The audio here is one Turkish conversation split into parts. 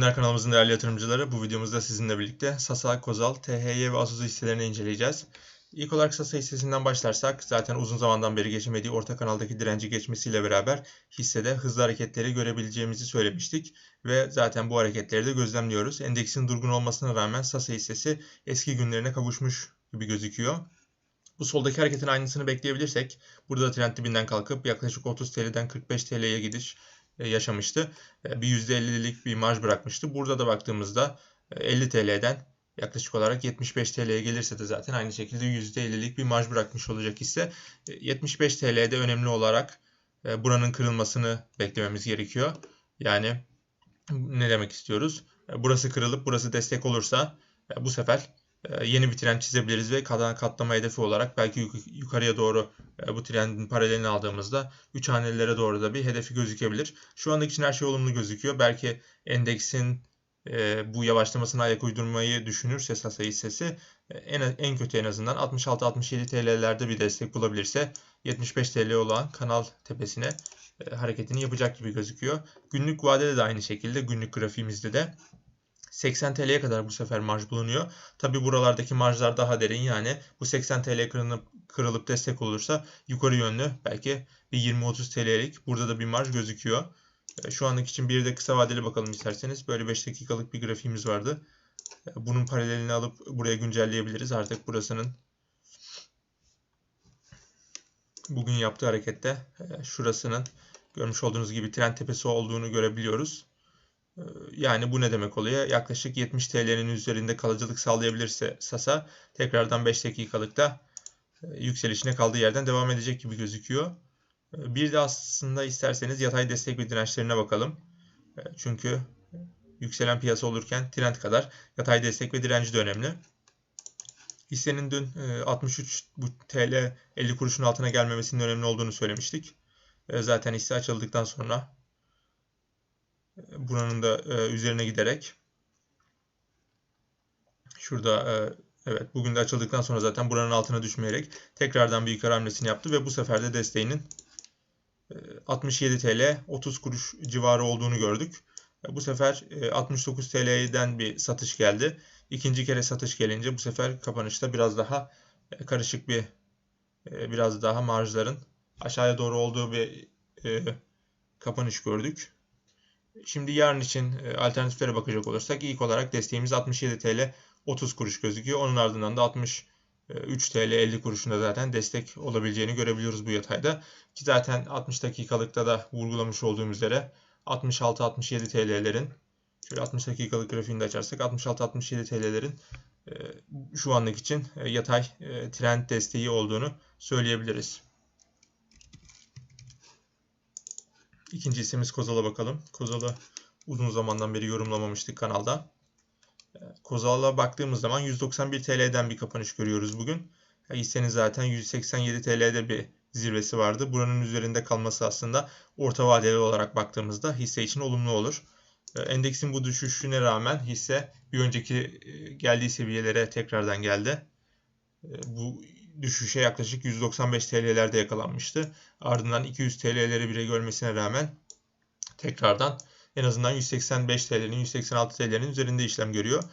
Selamlar kanalımızın değerli yatırımcıları. Bu videomuzda sizinle birlikte Sasa, Kozal, THY ve Azusa hisselerini inceleyeceğiz. İlk olarak Sasa hissesinden başlarsak zaten uzun zamandan beri geçemediği orta kanaldaki direnci geçmesiyle beraber hissede hızlı hareketleri görebileceğimizi söylemiştik. Ve zaten bu hareketleri de gözlemliyoruz. Endeksin durgun olmasına rağmen Sasa hissesi eski günlerine kavuşmuş gibi gözüküyor. Bu soldaki hareketin aynısını bekleyebilirsek burada trend dibinden kalkıp yaklaşık 30 TL'den 45 TL'ye gidiş yaşamıştı. E, bir %50'lik bir marj bırakmıştı. Burada da baktığımızda 50 e, TL'den yaklaşık olarak 75 TL'ye gelirse de zaten aynı şekilde %50'lik bir marj bırakmış olacak ise 75 TL'de önemli olarak buranın kırılmasını beklememiz gerekiyor. Yani ne demek istiyoruz? Burası kırılıp burası destek olursa bu sefer e, yeni bir trend çizebiliriz ve katlama hedefi olarak belki yukarıya doğru e, bu trendin paralelini aldığımızda 3 hanelere doğru da bir hedefi gözükebilir. Şu anlık için her şey olumlu gözüküyor. Belki endeksin e, bu yavaşlamasına ayak uydurmayı düşünürse Sasa hissesi en, en kötü en azından 66-67 TL'lerde bir destek bulabilirse 75 TL olan kanal tepesine hareketini yapacak gibi gözüküyor. Günlük vadede de aynı şekilde günlük grafiğimizde de 80 TL'ye kadar bu sefer marj bulunuyor. Tabi buralardaki marjlar daha derin yani bu 80 TL kırılıp, kırılıp destek olursa yukarı yönlü belki bir 20-30 TL'lik burada da bir marj gözüküyor. E, şu anlık için bir de kısa vadeli bakalım isterseniz. Böyle 5 dakikalık bir grafiğimiz vardı. E, bunun paralelini alıp buraya güncelleyebiliriz. Artık burasının bugün yaptığı harekette e, şurasının görmüş olduğunuz gibi trend tepesi olduğunu görebiliyoruz. Ee, yani bu ne demek oluyor? Yaklaşık 70 TL'nin üzerinde kalıcılık sağlayabilirse Sasa tekrardan 5 dakikalıkta e, yükselişine kaldığı yerden devam edecek gibi gözüküyor. Ee, bir de aslında isterseniz yatay destek ve dirençlerine bakalım. Ee, çünkü yükselen piyasa olurken trend kadar yatay destek ve direnci de önemli. Hissenin dün 63 e, TL 50 kuruşun altına gelmemesinin önemli olduğunu söylemiştik. Zaten hisse açıldıktan sonra buranın da e, üzerine giderek şurada e, evet bugün de açıldıktan sonra zaten buranın altına düşmeyerek tekrardan bir yukarı hamlesini yaptı ve bu sefer de desteğinin e, 67 TL 30 kuruş civarı olduğunu gördük. E, bu sefer e, 69 TL'den bir satış geldi. İkinci kere satış gelince bu sefer kapanışta biraz daha e, karışık bir e, biraz daha marjların aşağıya doğru olduğu bir e, kapanış gördük. Şimdi yarın için e, alternatiflere bakacak olursak ilk olarak desteğimiz 67 TL 30 kuruş gözüküyor. Onun ardından da 63 TL 50 kuruşunda zaten destek olabileceğini görebiliyoruz bu yatayda. Ki zaten 60 dakikalıkta da vurgulamış olduğum üzere 66-67 TL'lerin şöyle 60 dakikalık grafiğini de açarsak 66-67 TL'lerin e, şu anlık için e, yatay trend desteği olduğunu söyleyebiliriz. İkinci isimimiz Kozal'a bakalım. Kozal'ı uzun zamandan beri yorumlamamıştık kanalda. Ee, Kozal'a baktığımız zaman 191 TL'den bir kapanış görüyoruz bugün. Hissenin zaten 187 TL'de bir zirvesi vardı. Buranın üzerinde kalması aslında orta vadeli olarak baktığımızda hisse için olumlu olur. Ee, endeksin bu düşüşüne rağmen hisse bir önceki e, geldiği seviyelere tekrardan geldi. Ee, bu düşüşe yaklaşık 195 TL'lerde yakalanmıştı. Ardından 200 TL'leri bile görmesine rağmen tekrardan en azından 185 TL'nin 186 TL'nin üzerinde işlem görüyor.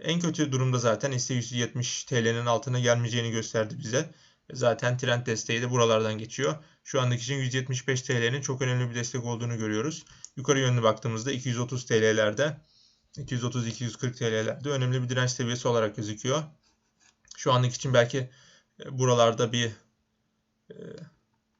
En kötü durumda zaten hisse 170 TL'nin altına gelmeyeceğini gösterdi bize. Zaten trend desteği de buralardan geçiyor. Şu andaki için 175 TL'nin çok önemli bir destek olduğunu görüyoruz. Yukarı yönlü baktığımızda 230 TL'lerde 230-240 TL'lerde önemli bir direnç seviyesi olarak gözüküyor. Şu anlık için belki buralarda bir e,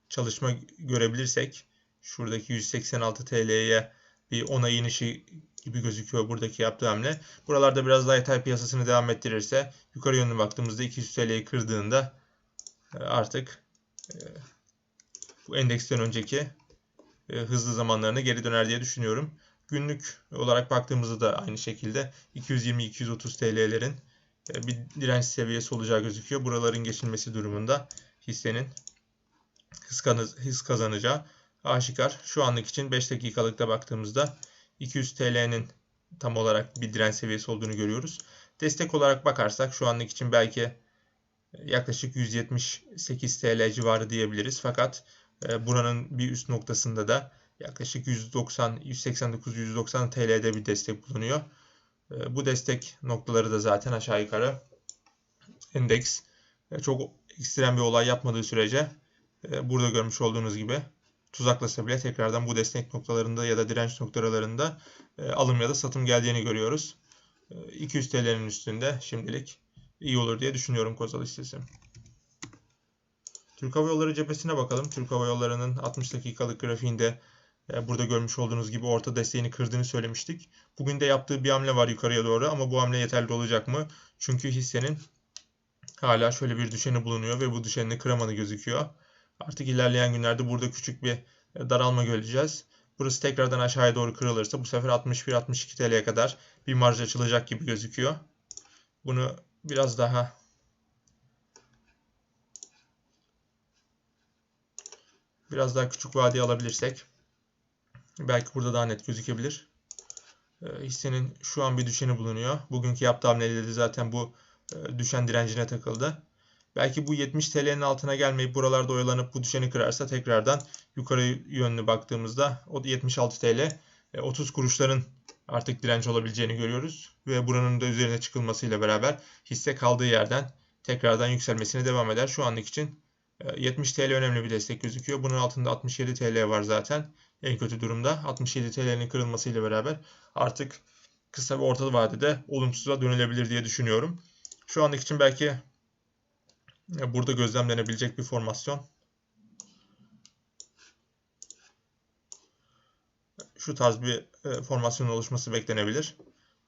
çalışma görebilirsek şuradaki 186 TL'ye bir onay inişi gibi gözüküyor buradaki yaptığı hamle. Buralarda biraz daha yatay piyasasını devam ettirirse yukarı yönlü baktığımızda 200 TL'yi kırdığında e, artık bu endeksten önceki hızlı zamanlarına geri döner diye düşünüyorum. Günlük olarak baktığımızda da aynı şekilde 220-230 TL'lerin e, bir direnç seviyesi olacağı gözüküyor. Buraların geçilmesi durumunda hissenin hız, kazanacağı aşikar. Şu anlık için 5 dakikalıkta baktığımızda 200 TL'nin tam olarak bir direnç seviyesi olduğunu görüyoruz. Destek olarak bakarsak şu anlık için belki e, yaklaşık 178 TL civarı diyebiliriz. Fakat e, buranın bir üst noktasında da yaklaşık 190 189 190 TL'de bir destek bulunuyor. E, bu destek noktaları da zaten aşağı yukarı endeks e, çok ekstrem bir olay yapmadığı sürece e, burada görmüş olduğunuz gibi tuzaklasa bile tekrardan bu destek noktalarında ya da direnç noktalarında alım ya da satım geldiğini görüyoruz. 200 TL'nin üstünde şimdilik iyi olur diye düşünüyorum Kozal hissesi. Türk Hava Yolları cephesine bakalım. Türk Hava Yolları'nın 60 dakikalık grafiğinde burada görmüş olduğunuz gibi orta desteğini kırdığını söylemiştik. Bugün de yaptığı bir hamle var yukarıya doğru ama bu hamle yeterli olacak mı? Çünkü hissenin hala şöyle bir düşeni bulunuyor ve bu düşenini kıramadı gözüküyor. Artık ilerleyen günlerde burada küçük bir daralma göreceğiz. Burası tekrardan aşağıya doğru kırılırsa bu sefer 61-62 TL'ye kadar bir marj açılacak gibi gözüküyor. Bunu biraz daha biraz daha küçük vadeye alabilirsek belki burada daha net gözükebilir. E, hissenin şu an bir düşeni bulunuyor. Bugünkü yaptığı hamleleri zaten bu e, düşen direncine takıldı. Belki bu 70 TL'nin altına gelmeyip buralarda oyalanıp bu düşeni kırarsa tekrardan yukarı yönlü baktığımızda o 76 TL 30 kuruşların artık direnç olabileceğini görüyoruz. Ve buranın da üzerine çıkılmasıyla beraber hisse kaldığı yerden tekrardan yükselmesine devam eder. Şu anlık için 70 TL önemli bir destek gözüküyor. Bunun altında 67 TL var zaten. En kötü durumda 67 TL'nin kırılmasıyla beraber artık kısa ve orta vadede olumsuza dönülebilir diye düşünüyorum. Şu anlık için belki burada gözlemlenebilecek bir formasyon. Şu tarz bir e, formasyon oluşması beklenebilir.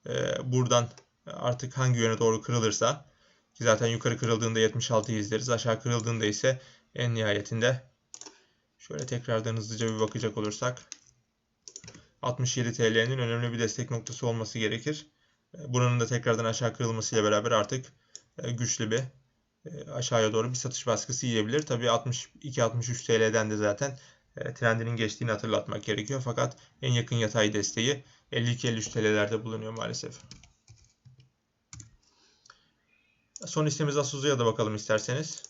E, buradan artık hangi yöne doğru kırılırsa ki zaten yukarı kırıldığında 76'yı izleriz. Aşağı kırıldığında ise en nihayetinde şöyle tekrardan hızlıca bir bakacak olursak 67 TL'nin önemli bir destek noktası olması gerekir. E, buranın da tekrardan aşağı kırılmasıyla beraber artık güçlü bir e, aşağıya doğru bir satış baskısı yiyebilir. Tabii 62-63 TL'den de zaten e, trendinin geçtiğini hatırlatmak gerekiyor. Fakat en yakın yatay desteği 52-53 TL'lerde bulunuyor maalesef. Son hissemiz Asuzu'ya da bakalım isterseniz.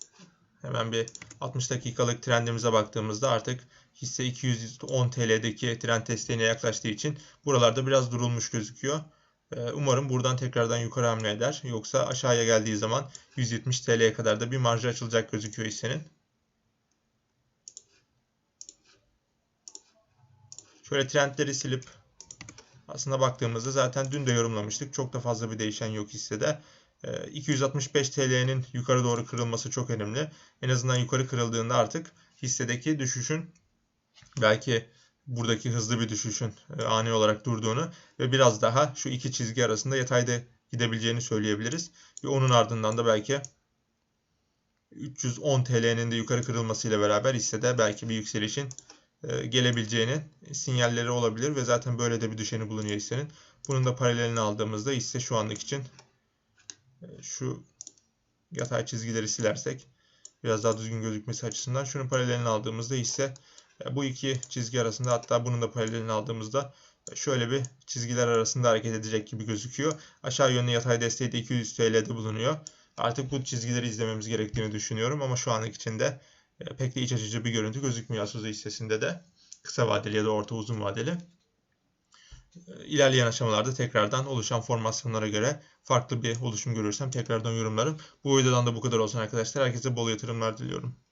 Hemen bir 60 dakikalık trendimize baktığımızda artık hisse 210 TL'deki trend desteğine yaklaştığı için buralarda biraz durulmuş gözüküyor. Ee, umarım buradan tekrardan yukarı hamle eder. Yoksa aşağıya geldiği zaman 170 TL'ye kadar da bir marjı açılacak gözüküyor hissenin. Şöyle trendleri silip aslında baktığımızda zaten dün de yorumlamıştık. Çok da fazla bir değişen yok hissede. 265 TL'nin yukarı doğru kırılması çok önemli. En azından yukarı kırıldığında artık hissedeki düşüşün belki buradaki hızlı bir düşüşün e, ani olarak durduğunu ve biraz daha şu iki çizgi arasında yatayda gidebileceğini söyleyebiliriz. Ve onun ardından da belki 310 TL'nin de yukarı kırılmasıyla beraber hissede belki bir yükselişin e, gelebileceğini sinyalleri olabilir ve zaten böyle de bir düşeni bulunuyor hissenin. Bunun da paralelini aldığımızda hisse şu anlık için şu yatay çizgileri silersek biraz daha düzgün gözükmesi açısından şunun paralelini aldığımızda hisse bu iki çizgi arasında hatta bunun da paralelini aldığımızda şöyle bir çizgiler arasında hareket edecek gibi gözüküyor. Aşağı yönlü yatay desteği de 200 TL'de bulunuyor. Artık bu çizgileri izlememiz gerektiğini düşünüyorum ama şu anlık içinde e, pek de iç açıcı bir görüntü gözükmüyor Asuzu hissesinde de. Kısa vadeli ya da orta uzun vadeli. E, ilerleyen aşamalarda tekrardan oluşan formasyonlara göre farklı bir oluşum görürsem tekrardan yorumlarım. Bu videodan da bu kadar olsun arkadaşlar. Herkese bol yatırımlar diliyorum.